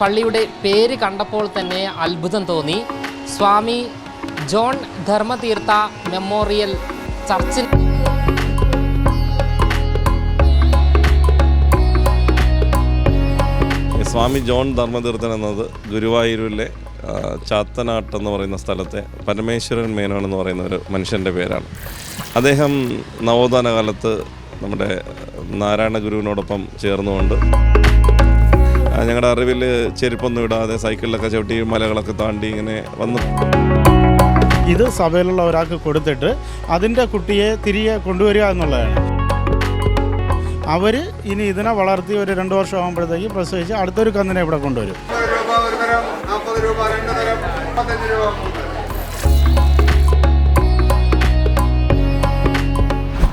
പള്ളിയുടെ പേര് കണ്ടപ്പോൾ തന്നെ അത്ഭുതം തോന്നി. സ്വാമി ജോൺ ധർമ്മതീർത്ഥ മെമ്മോറിയൽ ചർച്ചിൽ സ്വാമി ജോൺ ധർമ്മതീർത്ഥൻ എന്നത് ഗുരുവായൂരിലെ ചാത്തനാട്ട് എന്ന് പറയുന്ന സ്ഥലത്തെ പരമേശ്വരൻ മേനോൻ എന്ന് പറയുന്ന ഒരു മനുഷ്യന്റെ പേരാണ്. അദ്ദേഹം നവോത്ഥാന കാലത്ത് നമ്മുടെ നാരായണ ഗുരുവിനോടൊപ്പം ചേർന്നുകൊണ്ട് ഞങ്ങളുടെ അറിവിൽ ചെരുപ്പൊന്നും ഇടാതെ സൈക്കിളിലൊക്കെ ചവിട്ടി മലകളൊക്കെ താണ്ടി ഇങ്ങനെ വന്നു. ഇത് സഭയിലുള്ള ഒരാൾക്ക് കൊടുത്തിട്ട് അതിന്റെ കുട്ടിയെ തിരികെ കൊണ്ടുവരിക എന്നുള്ളതാണ്. അവർ ഇനി ഇതിനെ വളർത്തി ഒരു രണ്ട് വർഷം ആകുമ്പോഴത്തേക്ക് പ്രസവിച്ച് അടുത്തൊരു കന്നിനെ ഇവിടെ കൊണ്ടുവരും.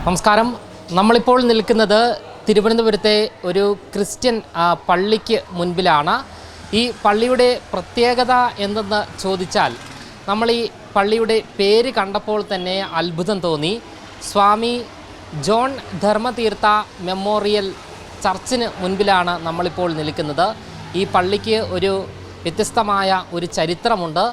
നമസ്കാരം. നമ്മളിപ്പോൾ നിൽക്കുന്നത് തിരുവനന്തപുരത്തെ ഒരു ക്രിസ്ത്യൻ പള്ളിക്ക് മുൻപിലാണ്. ഈ പള്ളിയുടെ പ്രത്യേകത എന്തെന്ന് ചോദിച്ചാൽ നമ്മൾ ഈ പള്ളിയുടെ പേര് കണ്ടപ്പോൾ തന്നെ അത്ഭുതം തോന്നി. സ്വാമി ജോൺ ധർമ്മതീർത്ഥ മെമ്മോറിയൽ ചർച്ചിന് മുൻപിലാണ് നമ്മളിപ്പോൾ നിൽക്കുന്നത്. ഈ പള്ളിക്ക് ഒരു വ്യത്യസ്തമായ ഒരു ചരിത്രമുണ്ട്.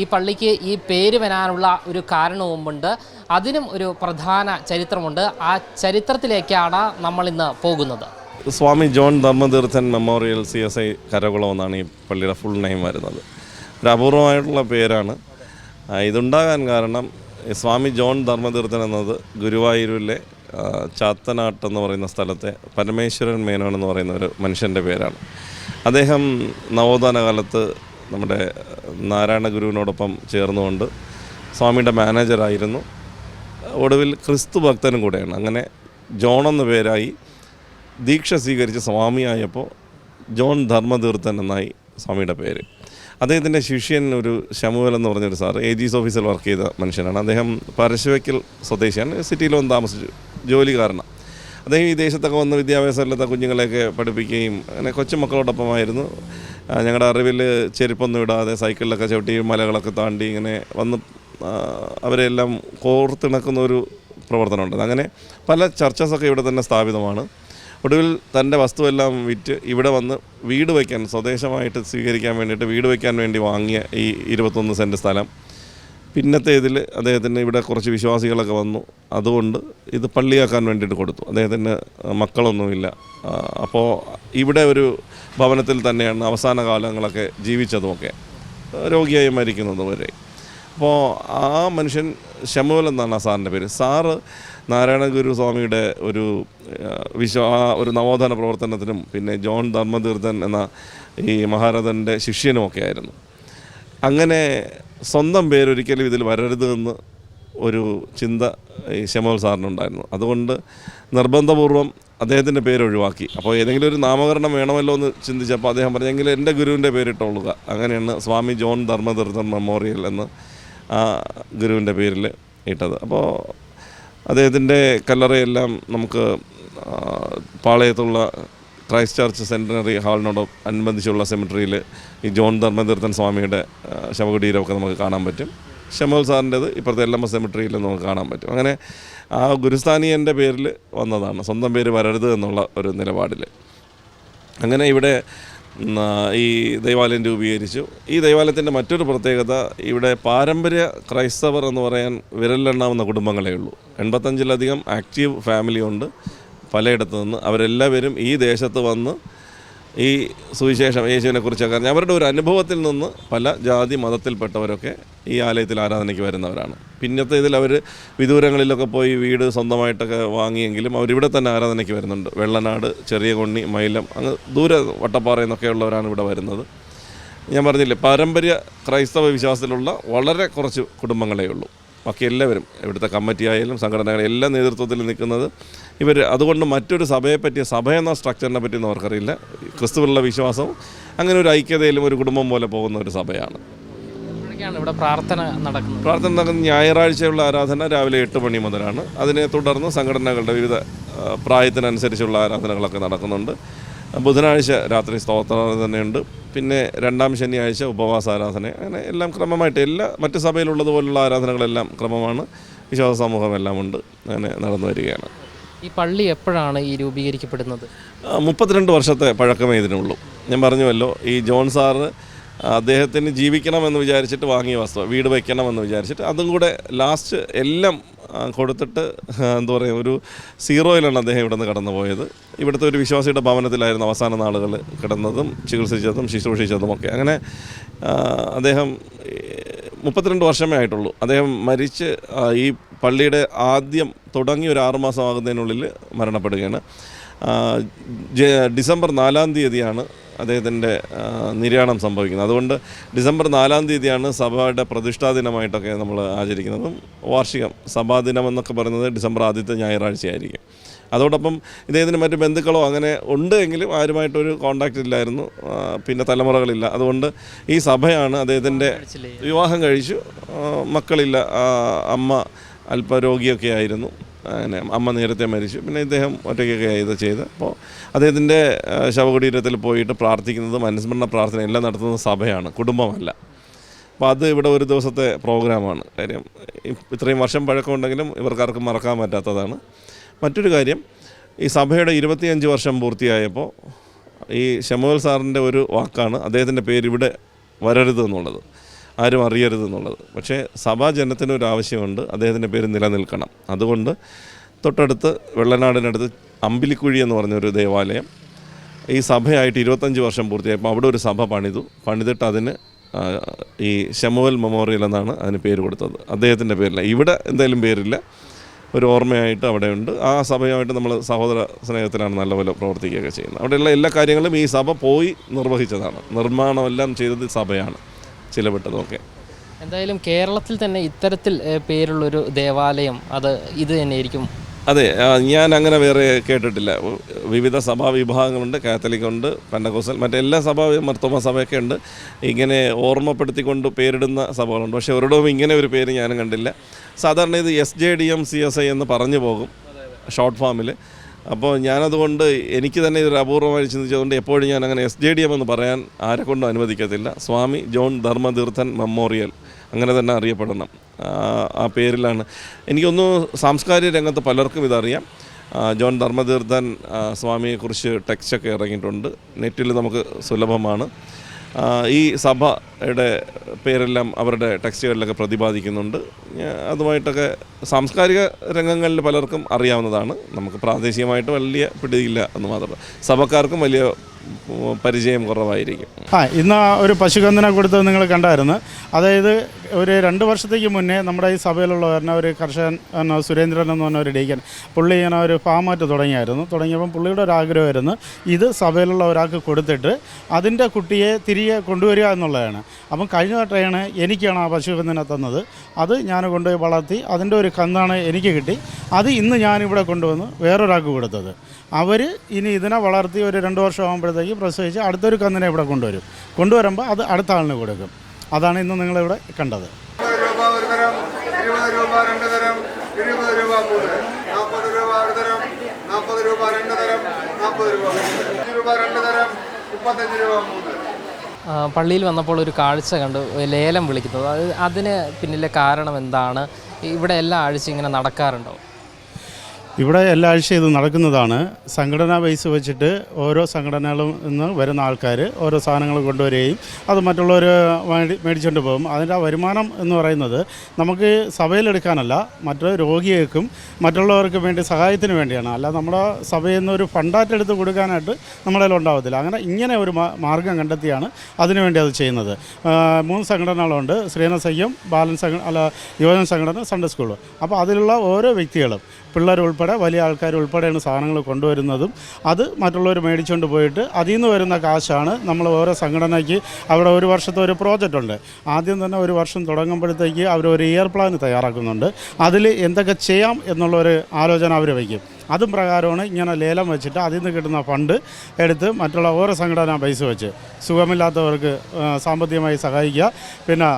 ഈ പള്ളിക്ക് ഈ പേര് വരാനുള്ള ഒരു കാരണവുമുണ്ട്. അതിനും ഒരു പ്രധാന ചരിത്രമുണ്ട്. ആ ചരിത്രത്തിലേക്കാണ് നമ്മൾ ഇന്ന് പോകുന്നത്. Swami John Dharmatheerthan memorial C S I Karakulam എന്നാണ് ഈ പള്ളിയുടെ ഫുൾ നെയിം വരുന്നത്. ഒരു അപൂർവമായിട്ടുള്ള പേരാണ്. ഇതുണ്ടാകാൻ കാരണം സ്വാമി ജോൺ ധർമ്മതീർത്ഥൻ എന്നത് ഗുരുവായൂരിലെ ചാത്തനാട്ട് എന്ന് പറയുന്ന സ്ഥലത്തെ പരമേശ്വരൻ മേനോൻ എന്ന് പറയുന്ന ഒരു മനുഷ്യന്റെ പേരാണ്. അദ്ദേഹം നവോത്ഥാന കാലത്ത് നമ്മുടെ നാരായണ ഗുരുവിനോടൊപ്പം ചേർന്നുകൊണ്ട് സ്വാമിയുടെ മാനേജറായിരുന്നു ഒടുവിൽ ക്രിസ്തു ഭക്തനും കൂടെയാണ്. അങ്ങനെ ജോൺ എന്ന പേരായി ദീക്ഷ സ്വീകരിച്ച സ്വാമിയായപ്പോൾ ജോൺ ധർമ്മതീർത്ഥൻ എന്നായി സ്വാമിയുടെ പേര്. അദ്ദേഹത്തിന്റെ ശിഷ്യൻ ഒരു ശമുവൽ എന്ന് പറഞ്ഞൊരു സാർ എ ജി ഓഫീസിൽ വർക്ക് ചെയ്ത മനുഷ്യനാണ്. അദ്ദേഹം പരശുവയ്ക്കൽ സ്വദേശിയാണ്. സിറ്റിയിൽ വന്ന് താമസിച്ചു. ജോലിക്കാരനാണ്. അദ്ദേഹം ഈ ദേശത്തൊക്കെ വന്ന് വിദ്യാഭ്യാസമില്ലാത്ത കുഞ്ഞുങ്ങളെയൊക്കെ പഠിപ്പിക്കുകയും അങ്ങനെ കൊച്ചുമക്കളോടൊപ്പമായിരുന്നു ഞങ്ങളുടെ അറിവിൽ ചെരുപ്പൊന്നും ഇടാതെ സൈക്കിളിലൊക്കെ ചവിട്ടി മലകളൊക്കെ താണ്ടി ഇങ്ങനെ വന്ന് അവരെല്ലാം കോർത്തിണക്കുന്ന ഒരു പ്രവർത്തനമുണ്ട്. അങ്ങനെ പല ചർച്ചസൊക്കെ ഇവിടെ തന്നെ സ്ഥാപിതമാണ്. ഒടുവിൽ തന്റെ വസ്തുവെല്ലാം വിറ്റ് ഇവിടെ വന്ന് വീട് വയ്ക്കാൻ സ്വദേശമായിട്ട് സ്വീകരിക്കാൻ വേണ്ടിയിട്ട് വീട് വയ്ക്കാൻ വേണ്ടി വാങ്ങിയ ഈ ഇരുപത്തൊന്ന് സെന്റ് സ്ഥലം. പിന്നത്തെ ഇതിൽ അദ്ദേഹത്തിന് ഇവിടെ കുറച്ച് വിശ്വാസികളൊക്കെ വന്നു. അതുകൊണ്ട് ഇത് പള്ളിയാക്കാൻ വേണ്ടിയിട്ട് കൊടുത്തു. അദ്ദേഹത്തിന് മക്കളൊന്നുമില്ല. അപ്പോൾ ഇവിടെ ഒരു ഭവനത്തിൽ തന്നെയാണ് അവസാന കാലങ്ങളൊക്കെ ജീവിച്ചതുമൊക്കെ. രോഗിയായി മരിക്കുന്നത് വരെ അപ്പോൾ ആ മനുഷ്യൻ ശമുവൽ എന്നാണ് ആ സാറിന്റെ പേര്. സാറ് നാരായണ ഗുരു സ്വാമിയുടെ ഒരു വിശ്വ ഒരു നവോത്ഥാന പ്രവർത്തനത്തിനും പിന്നെ ജോൺ ധർമ്മതീർത്ഥൻ എന്ന ഈ മഹാരഥന്റെ ശിഷ്യനുമൊക്കെ ആയിരുന്നു. അങ്ങനെ സ്വന്തം പേരൊരിക്കലും ഇതിൽ വരരുത് എന്ന് ഒരു ചിന്ത ഈ ശമോൽ സാറിനുണ്ടായിരുന്നു. അതുകൊണ്ട് നിർബന്ധപൂർവം അദ്ദേഹത്തിന്റെ പേര് ഒഴിവാക്കി അപ്പോൾ ഏതെങ്കിലും ഒരു നാമകരണം വേണമല്ലോ എന്ന് ചിന്തിച്ചപ്പോൾ അദ്ദേഹം പറഞ്ഞെങ്കിൽ എന്റെ ഗുരുവിന്റെ പേരിട്ടോളുക. അങ്ങനെയാണ് സ്വാമി ജോൺ ധർമ്മതീർത്ഥൻ മെമ്മോറിയൽ എന്ന് ആ ഗുരുവിന്റെ പേരിൽ ഇട്ടത്. അപ്പോൾ അദ്ദേഹത്തിന്റെ കല്ലറയെല്ലാം നമുക്ക് പാളയത്തുള്ള ക്രൈസ്റ്റ് ചർച്ച് സെന്റിനറി ഹാളിനോട് അനുബന്ധിച്ചുള്ള സെമിട്രിയിൽ ഈ ജോൺ ധർമ്മതീർത്ഥൻ സ്വാമിയുടെ ശവകുടീരമൊക്കെ നമുക്ക് കാണാൻ പറ്റും. ഷമോൽ സാറിന്റെത് ഇപ്പോഴത്തെ എല്ലാം സെമിട്രിയിൽ നമുക്ക് കാണാൻ പറ്റും. അങ്ങനെ ആ ഗുരുസ്ഥാനീയന്റെ പേരിൽ വന്നതാണ്. സ്വന്തം പേര് വരരുത് എന്നുള്ള ഒരു നിലപാടിൽ. അങ്ങനെ ഇവിടെ ഈ ദൈവാലയം രൂപീകരിച്ചു. ഈ ദൈവാലയത്തിന്റെ മറ്റൊരു പ്രത്യേകത ഇവിടെ പാരമ്പര്യ ക്രൈസ്തവർ എന്ന് പറയാൻ വിരലിലെണ്ണാവുന്ന കുടുംബങ്ങളേ ഉള്ളൂ. എൺപത്തഞ്ചിലധികം ആക്റ്റീവ് ഫാമിലി ഉണ്ട് പലയിടത്തു നിന്ന് അവരെല്ലാവരും ഈ ദേശത്ത് വന്ന് ഈ സുവിശേഷം യേശുവിനെ കുറിച്ചൊക്കെ അറിഞ്ഞ് അവരുടെ ഒരു അനുഭവത്തിൽ നിന്ന് പല ജാതി മതത്തിൽപ്പെട്ടവരൊക്കെ ഈ ആലയത്തിൽ ആരാധനയ്ക്ക് വരുന്നവരാണ്. പിന്നത്തെ ഇതിൽ അവർ വിദൂരങ്ങളിലൊക്കെ പോയി വീട് സ്വന്തമായിട്ടൊക്കെ വാങ്ങിയെങ്കിലും അവരിവിടെ തന്നെ ആരാധനയ്ക്ക് വരുന്നുണ്ട്. വെള്ളനാട് ചെറിയ കൊണ്ണി മൈലം അങ്ങ് ദൂരെ വട്ടപ്പാറ എന്നൊക്കെയുള്ളവരാണ് ഇവിടെ വരുന്നത്. ഞാൻ പറഞ്ഞില്ലേ പാരമ്പര്യ ക്രൈസ്തവ വിശ്വാസത്തിലുള്ള വളരെ കുറച്ച് കുടുംബങ്ങളേ ഉള്ളൂ. ബാക്കി എല്ലാവരും ഇവിടുത്തെ കമ്മിറ്റി ആയാലും സംഘടനകളും എല്ലാ നേതൃത്വത്തിൽ നിൽക്കുന്നത് ഇവർ അതുകൊണ്ട് മറ്റൊരു സഭയെ പറ്റി സഭ എന്ന സ്ട്രക്ചറിനെ പറ്റിയൊന്നും അവർക്കറിയില്ല. ക്രിസ്തുവിലുള്ള വിശ്വാസവും അങ്ങനെ ഒരു ഐക്യതയിലും ഒരു കുടുംബം പോലെ പോകുന്ന ഒരു സഭയാണ്. ഇവിടെ പ്രാർത്ഥന നടക്കുന്നത്? പ്രാർത്ഥന നടക്കുന്ന ഞായറാഴ്ചയുള്ള ആരാധന രാവിലെ എട്ട് മണി മുതലാണ്. അതിനെ തുടർന്ന് സംഘടനകളുടെ വിവിധ പ്രായത്തിനനുസരിച്ചുള്ള ആരാധനകളൊക്കെ നടക്കുന്നുണ്ട്. ബുധനാഴ്ച രാത്രി സ്തോത്രാരാധനയുണ്ട് പിന്നെ രണ്ടാം ശനിയാഴ്ച ഉപവാസ ആരാധന. അങ്ങനെ എല്ലാം ക്രമമായിട്ട് എല്ലാ മറ്റ് സഭയിലുള്ളതുപോലുള്ള ആരാധനകളെല്ലാം ക്രമമാണ്. വിശ്വാസ സമൂഹം എല്ലാം ഉണ്ട് അങ്ങനെ നടന്നു വരികയാണ്. ഈ പള്ളി എപ്പോഴാണ് ഈ രൂപീകരിക്കപ്പെടുന്നത്? മുപ്പത്തിരണ്ട് വർഷത്തെ പഴക്കമേ ഇതിനുള്ളൂ. ഞാൻ പറഞ്ഞുവല്ലോ ഈ ജോൺ സാറ് അദ്ദേഹത്തിന് ജീവിക്കണമെന്ന് വിചാരിച്ചിട്ട് വാങ്ങിയ വസ്തു വീട് വയ്ക്കണമെന്ന് വിചാരിച്ചിട്ട് അതും കൂടെ ലാസ്റ്റ് എല്ലാം കൊടുത്തിട്ട് എന്താ പറയുക ഒരു സീറോയിലാണ് അദ്ദേഹം ഇവിടെ നിന്ന് കടന്നു പോയത് ഇവിടുത്തെ ഒരു വിശ്വാസിയുടെ ഭവനത്തിലായിരുന്നു അവസാന നാളുകൾ കിടന്നതും ചികിത്സിച്ചതും ശുശ്രൂഷിച്ചതും ഒക്കെ. അങ്ങനെ അദ്ദേഹം മുപ്പത്തിരണ്ട് വർഷമേ ആയിട്ടുള്ളൂ. അദ്ദേഹം മരിച്ച് ഈ പള്ളിയുടെ ആദ്യം തുടങ്ങി ഒരു ആറുമാസം ആകുന്നതിനുള്ളിൽ മരണപ്പെടുകയാണ്. ഡിസംബർ നാലാം തീയതിയാണ് അദ്ദേഹത്തിന്റെ നിര്യാണം സംഭവിക്കുന്നത്. അതുകൊണ്ട് ഡിസംബർ നാലാം തീയതിയാണ് സഭയുടെ പ്രതിഷ്ഠാ ദിനമായിട്ടൊക്കെ നമ്മൾ ആചരിക്കുന്നതും വാർഷികം സഭാദിനം എന്നൊക്കെ പറയുന്നത് ഡിസംബർ ആദ്യത്തെ ഞായറാഴ്ചയായിരിക്കും. അതോടൊപ്പം ഇദ്ദേഹത്തിന് മറ്റ് ബന്ധുക്കളോ അങ്ങനെ ഉണ്ട് എങ്കിലും ആരുമായിട്ടൊരു കോണ്ടാക്റ്റ് ഇല്ലായിരുന്നു. പിന്നെ തലമുറകളില്ല. അതുകൊണ്ട് ഈ സഭയാണ് അദ്ദേഹത്തിന്റെ വിവാഹം കഴിച്ചു. മക്കളില്ല. ആ, അല്പരോഗിയൊക്കെ ആയിരുന്നു. അങ്ങനെ അമ്മ നേരത്തെ മരിച്ചു. പിന്നെ ഇദ്ദേഹം ഒറ്റയ്ക്കൊക്കെ ഇത് ചെയ്ത്. അപ്പോൾ അദ്ദേഹത്തിന്റെ ശവകുടീരത്തിൽ പോയിട്ട് പ്രാർത്ഥിക്കുന്നത് അനുസ്മരണ പ്രാർത്ഥന എല്ലാം നടത്തുന്ന സഭയാണ്. കുടുംബമല്ല. അപ്പോൾ അത് ഇവിടെ ഒരു ദിവസത്തെ പ്രോഗ്രാമാണ്. കാര്യം ഇത്രയും വർഷം പഴക്കമുണ്ടെങ്കിലും ഇവർക്കാർക്കും മറക്കാൻ പറ്റാത്തതാണ്. മറ്റൊരു കാര്യം ഈ സഭയുടെ ഇരുപത്തിയഞ്ച് വർഷം പൂർത്തിയായപ്പോൾ ഈ ഷമുവൽ സാറിന്റെ ഒരു വാക്കാണ് അദ്ദേഹത്തിന്റെ പേര് ഇവിടെ വരരുത് എന്നുള്ളത്. ആരും അറിയരുത് എന്നുള്ളത് പക്ഷേ സഭാ ജനത്തിന് ഒരു ആവശ്യമുണ്ട് അദ്ദേഹത്തിന്റെ പേര് നിലനിൽക്കണം. അതുകൊണ്ട് തൊട്ടടുത്ത് വെള്ളനാടിനടുത്ത് അമ്പിലിക്കുഴി എന്ന് പറഞ്ഞൊരു ദേവാലയം. ഈ സഭയായിട്ട് ഇരുപത്തഞ്ച് വർഷം പൂർത്തിയായപ്പോൾ അവിടെ ഒരു സഭ പണിതു. പണിതിട്ട് അതിന് ഈ ഷമുവൽ മെമ്മോറിയൽ എന്നാണ് അതിന് പേര് കൊടുത്തത്. അദ്ദേഹത്തിന്റെ പേരില്ല. ഇവിടെ എന്തായാലും പേരില്ല. ഒരു ഓർമ്മയായിട്ട് അവിടെയുണ്ട്. ആ സഭയുമായിട്ട് നമ്മൾ സഹോദര സ്നേഹത്തിലാണ് നല്ലപോലെ പ്രവർത്തിക്കുകയൊക്കെ ചെയ്യുന്നത്. അവിടെയുള്ള എല്ലാ കാര്യങ്ങളും ഈ സഭ പോയി നിർവഹിച്ചതാണ്. നിർമ്മാണമെല്ലാം ചെയ്തത് സഭയാണ്. ചിലവിട്ടതൊക്കെ. എന്തായാലും കേരളത്തിൽ തന്നെ ഇത്തരത്തിൽ പേരുള്ളൊരു ദേവാലയം അത് ഇത് തന്നെയായിരിക്കും. അതെ ഞാൻ അങ്ങനെ വേറെ കേട്ടിട്ടില്ല. വിവിധ സഭാ വിഭാഗങ്ങളുണ്ട് കാത്തലിക് ഉണ്ട് പെൻഡകോസൽ മറ്റെല്ലാ സഭാ മർത്തോമ സഭയൊക്കെ ഉണ്ട്. ഇങ്ങനെ ഓർമ്മപ്പെടുത്തിക്കൊണ്ട് പേരിടുന്ന സഭകളുണ്ട്. പക്ഷേ ഒരിടവും ഇങ്ങനെ ഒരു പേര് ഞാനും കണ്ടില്ല. സാധാരണ ഇത് S J D M C S I എന്ന് പറഞ്ഞു പോകും ഷോർട്ട് ഫാമിൽ അപ്പോൾ ഞാനതുകൊണ്ട് എനിക്ക് തന്നെ ഇതൊരു അപൂർവമായി ചിന്തിച്ചതുകൊണ്ട് എപ്പോഴും ഞാൻ അങ്ങനെ എസ് ജെ ഡി എം എന്ന് പറയാൻ ആരെക്കൊണ്ടും അനുവദിക്കത്തില്ല. Swami John Dharmatheerthan memorial. അങ്ങനെ തന്നെ അറിയപ്പെടണം. ആ, പേരിലാണ്. എനിക്കൊന്ന് സാംസ്കാരിക രംഗത്ത് പലർക്കും ഇതറിയാം. ജോൺ ധർമ്മതീർത്ഥൻ സ്വാമിയെക്കുറിച്ച് ടെക്സ്റ്റൊക്കെ ഇറങ്ങിയിട്ടുണ്ട്. നെറ്റിൽ നമുക്ക് സുലഭമാണ്. ഈ സഭയുടെ പേരെല്ലാം അവരുടെ ടെക്സ്റ്റുകളിലൊക്കെ പ്രതിപാദിക്കുന്നുണ്ട്. അതുമായിട്ടൊക്കെ സാംസ്കാരിക രംഗങ്ങളിൽ പലർക്കും അറിയാവുന്നതാണ്. നമുക്ക് പ്രാദേശികമായിട്ട് വലിയ പിടിയില്ല എന്ന് മാത്രം. സഭക്കാർക്കും വലിയ പരിചയം കുറവായിരിക്കും. ആ ഇന്ന് ഒരു പശുകന്നിനെ കൊടുത്തത് നിങ്ങൾ കണ്ടായിരുന്നു. അതായത് ഒരു രണ്ട് വർഷത്തേക്ക് മുന്നേ നമ്മുടെ ഈ സഭയിലുള്ള തന്നെ ഒരു കർഷകൻ എന്നാ സുരേന്ദ്രൻ എന്ന് പറഞ്ഞ ഒരു ഡീക്കൻ പുള്ളി ഇങ്ങനെ ഒരു ഫാമായിട്ട് തുടങ്ങിയായിരുന്നു. തുടങ്ങിയപ്പം പുള്ളിയുടെ ഒരു ആഗ്രഹമായിരുന്നു ഇത് സഭയിലുള്ള ഒരാൾക്ക് കൊടുത്തിട്ട് അതിന്റെ കുട്ടിയെ തിരികെ കൊണ്ടുവരിക എന്നുള്ളതാണ്. അപ്പം കഴിഞ്ഞ വട്ടമാണ് എനിക്കാണ് ആ പശുകന്നിനെ തന്നത്. അത് ഞാൻ കൊണ്ടുപോയി വളർത്തി അതിന്റെ ഒരു കന്നാണ് എനിക്ക് കിട്ടി. അത് ഇന്ന് ഞാനിവിടെ കൊണ്ടുവന്ന് വേറൊരാൾക്ക് കൊടുത്തത്. അവർ ഇനി ഇതിനെ വളർത്തി ഒരു രണ്ട് വർഷം ആകുമ്പോഴത്തേക്ക് പ്രസവിച്ച് അടുത്തൊരു കന്നിനെ ഇവിടെ കൊണ്ടുവരും. കൊണ്ടുവരുമ്പോൾ അത് അടുത്ത ആളിന് കൊടുക്കും. അതാണ് ഇന്ന് നിങ്ങളിവിടെ കണ്ടത്. നാൽപ്പത് രൂപ രണ്ട് തരം നാൽപ്പത് രൂപ രൂപ രണ്ട് തരം മുപ്പത്തഞ്ച് രൂപ മൂന്ന് പള്ളിയിൽ വന്നപ്പോൾ ഒരു കാഴ്ച കണ്ടു ലേലം വിളിക്കുന്നത്. അത് അതിന് പിന്നിലെ കാരണം എന്താണ്? ഇവിടെ എല്ലാ ആഴ്ച ഇങ്ങനെ നടക്കാറുണ്ടോ? ഇവിടെ എല്ലാ ആഴ്ചയും ഇത് നടക്കുന്നതാണ്. സംഘടനാ ബേസ് വെച്ചിട്ട് ഓരോ സംഘടനകളും നിന്ന് വരുന്ന ആൾക്കാർ ഓരോ സാധനങ്ങൾ കൊണ്ടുവരികയും അത് മറ്റുള്ളവർ മേടി മേടിച്ചുകൊണ്ട് പോകും. അതിന്റെ വരുമാനം എന്ന് പറയുന്നത് നമുക്ക് സഭയിലെടുക്കാനല്ല മറ്റു രോഗികൾക്കും മറ്റുള്ളവർക്ക് വേണ്ടി സഹായത്തിന് വേണ്ടിയാണ്. അല്ല നമ്മുടെ സഭയിൽ നിന്ന് ഒരു ഫണ്ടായിട്ട് എടുത്ത് കൊടുക്കാനായിട്ട് നമ്മുടെ കയ്യിൽ ഉണ്ടാവത്തില്ല. അങ്ങനെ ഇങ്ങനെ ഒരു മാർഗം കണ്ടെത്തിയാണ് അതിനുവേണ്ടി അത് ചെയ്യുന്നത്. മൂന്ന് സംഘടനകളുണ്ട്. ശ്രീനസഖ്യം ബാലൻ സംഘ അല്ല യുവജന സംഘടന സൺഡേ സ്കൂൾ അപ്പോൾ അതിലുള്ള ഓരോ വ്യക്തികളും പിള്ളേർ ഉൾപ്പെടെ വലിയ ആൾക്കാർ ഉൾപ്പെടെയാണ് സാധനങ്ങൾ കൊണ്ടുവരുന്നതും. അത് മറ്റുള്ളവർ മേടിച്ചുകൊണ്ട് പോയിട്ട് അതിൽ നിന്ന് വരുന്ന കാശാണ് നമ്മൾ ഓരോ സംഘടനയ്ക്ക് അവിടെ ഒരു വർഷത്തെ ഒരു പ്രോജക്റ്റ് ഉണ്ട്. ആദ്യം തന്നെ ഒരു വർഷം തുടങ്ങുമ്പോഴത്തേക്ക് അവർ ഒരു ഇയർ പ്ലാൻ തയ്യാറാക്കുന്നുണ്ട്. അതിൽ എന്തൊക്കെ ചെയ്യാം എന്നുള്ള ഒരു ആലോചന അവർ വയ്ക്കും. അതും പ്രകാരമാണ് ഇങ്ങനെ ലേലം വെച്ചിട്ട് അതിൽ നിന്ന് കിട്ടുന്ന ഫണ്ട് എടുത്ത് മറ്റുള്ള ഓരോ സംഘടന പൈസ വെച്ച്. സുഖമില്ലാത്തവർക്ക് സാമ്പത്തികമായി സഹായിക്കുക പിന്നെ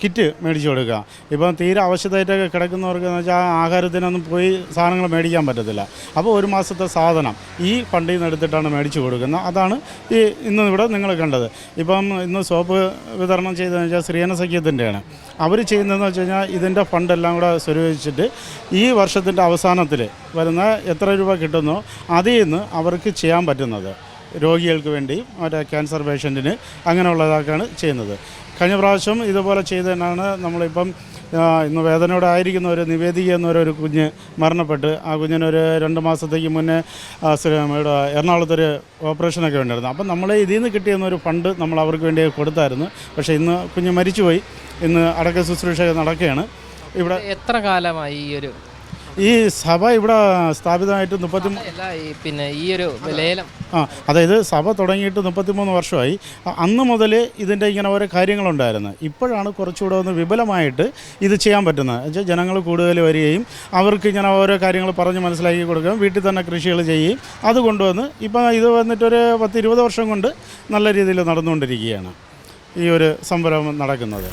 കിറ്റ് മേടിച്ചു കൊടുക്കുക. ഇപ്പം തീരെ ആവശ്യമായിട്ടൊക്കെ കിടക്കുന്നവർക്ക് എന്ന് വെച്ചാൽ ആഹാരത്തിനൊന്നും പോയി സാധനങ്ങൾ മേടിക്കാൻ പറ്റത്തില്ല. അപ്പോൾ ഒരു മാസത്തെ സാധനം ഈ ഫണ്ടിൽ നിന്ന് എടുത്തിട്ടാണ് മേടിച്ചു കൊടുക്കുന്നത്. അതാണ് ഈ ഇന്ന് ഇവിടെ നിങ്ങൾ കണ്ടത്. ഇപ്പം ഇന്ന് സോപ്പ് വിതരണം ചെയ്തതെന്ന് വെച്ചാൽ ശ്രീയന സഖ്യത്തിന്റെയാണ് അവർ ചെയ്യുന്നതെന്ന് വെച്ച് കഴിഞ്ഞാൽ ഇതിന്റെ ഫണ്ടെല്ലാം കൂടെ സ്വരൂപിച്ചിട്ട് ഈ വർഷത്തിന്റെ അവസാനത്തിൽ വരുന്ന എത്ര രൂപ കിട്ടുന്നോ അതിൽ നിന്ന് അവർക്ക് ചെയ്യാൻ പറ്റുന്നത്. രോഗികൾക്ക് വേണ്ടിയും മറ്റേ ക്യാൻസർ പേഷ്യന്റിന് അങ്ങനെയുള്ളതൊക്കെയാണ് ചെയ്യുന്നത്. കഴിഞ്ഞ പ്രാവശ്യം ഇതുപോലെ ചെയ്തതിനാണ് നമ്മളിപ്പം ഇന്ന് വേദനയോടെ ആയിരിക്കുന്ന ഒരു നിവേദിക എന്നൊരു കുഞ്ഞ് മരണപ്പെട്ട് ആ കുഞ്ഞിനൊരു രണ്ട് മാസത്തേക്ക് മുന്നേ എറണാകുളത്തൊരു ഓപ്പറേഷനൊക്കെ ഉണ്ടായിരുന്നു. അപ്പം നമ്മൾ ഇതിൽ നിന്ന് കിട്ടിയെന്ന ഒരു ഫണ്ട് നമ്മൾ അവർക്ക് വേണ്ടി കൊടുത്തായിരുന്നു. പക്ഷേ ഇന്ന് കുഞ്ഞ് മരിച്ചുപോയി. ഇന്ന് അടക്ക ശുശ്രൂഷ നടക്കുകയാണ്. ഇവിടെ എത്ര കാലമായി ഈ ഒരു ഈ സഭ ഇവിടെ സ്ഥാപിതമായിട്ട് മുപ്പത്തി അല്ല ഈ പിന്നെ ഈ ഒരു ലേലം. ആ അതായത് സഭ തുടങ്ങിയിട്ട് മുപ്പത്തിമൂന്ന് വർഷമായി. അന്ന് മുതൽ ഇതിന്റെ ഇങ്ങനെ ഓരോ കാര്യങ്ങളുണ്ടായിരുന്നു. ഇപ്പോഴാണ് കുറച്ചുകൂടെ ഒന്ന് വിപുലമായിട്ട് ഇത് ചെയ്യാൻ പറ്റുന്നത്. വെച്ചാൽ ജനങ്ങൾ കൂടുതൽ വരികയും അവർക്ക് ഇങ്ങനെ ഓരോ കാര്യങ്ങൾ പറഞ്ഞ് മനസ്സിലാക്കി കൊടുക്കുകയും വീട്ടിൽ തന്നെ കൃഷികൾ ചെയ്യുകയും അത് കൊണ്ടുവന്ന് ഇപ്പം ഇത് വന്നിട്ടൊരു പത്ത് ഇരുപത് വർഷം കൊണ്ട് നല്ല രീതിയിൽ നടന്നുകൊണ്ടിരിക്കുകയാണ് ഈ ഒരു സംരംഭം നടക്കുന്നത്.